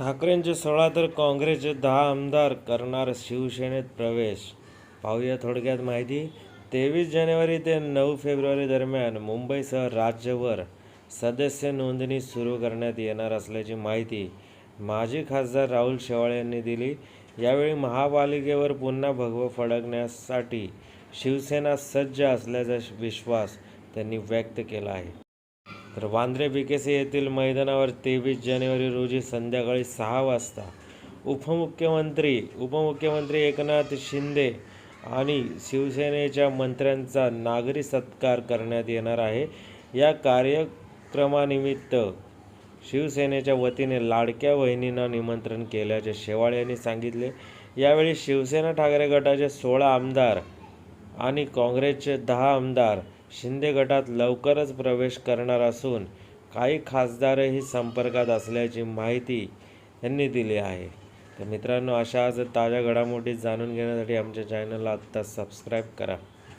ठाकरेंचे सोळा तर काँग्रेसचे दहा आमदार करणार शिवसेनेत प्रवेश. पाहूया थोडक्यात माहिती. तेवीस जानेवारी ते नऊ फेब्रुवारी दरम्यान मुंबईसह राज्यभर सदस्य नोंदणी सुरू करण्यात येणार असल्याची माहिती माजी खासदार राहुल शेवाळे यांनी दिली. यावेळी महापालिकेवर पुन्हा भगवं फडकण्यासाठी शिवसेना सज्ज असल्याचा विश्वास त्यांनी व्यक्त केला आहे. तर वांद्रे बीकेसी येथील मैदानावर तेवीस जानेवारी रोजी संध्याकाळी सहा वाजता उपमुख्यमंत्री उपमुख्यमंत्री एकनाथ शिंदे आणि शिवसेनेच्या मंत्र्यांचा नागरी सत्कार करण्यात येणार आहे. या कार्यक्रमानिमित्त शिवसेनेच्या वतीने लाडक्या वहिनींना निमंत्रण केल्याचे शेवाळे यांनी सांगितले. यावेळी शिवसेना ठाकरे गटाचे सोळा आमदार आणि काँग्रेसचे दहा आमदार शिंदे गटात लवकरच प्रवेश करणार असून काही खासदारही संपर्कात असल्याची माहिती त्यांनी दिली आहे. तर मित्रांनो अशा आज ताज्या घडामोडी जाणून घेण्यासाठी आमच्या चॅनलला आत्ता सबस्क्राईब करा.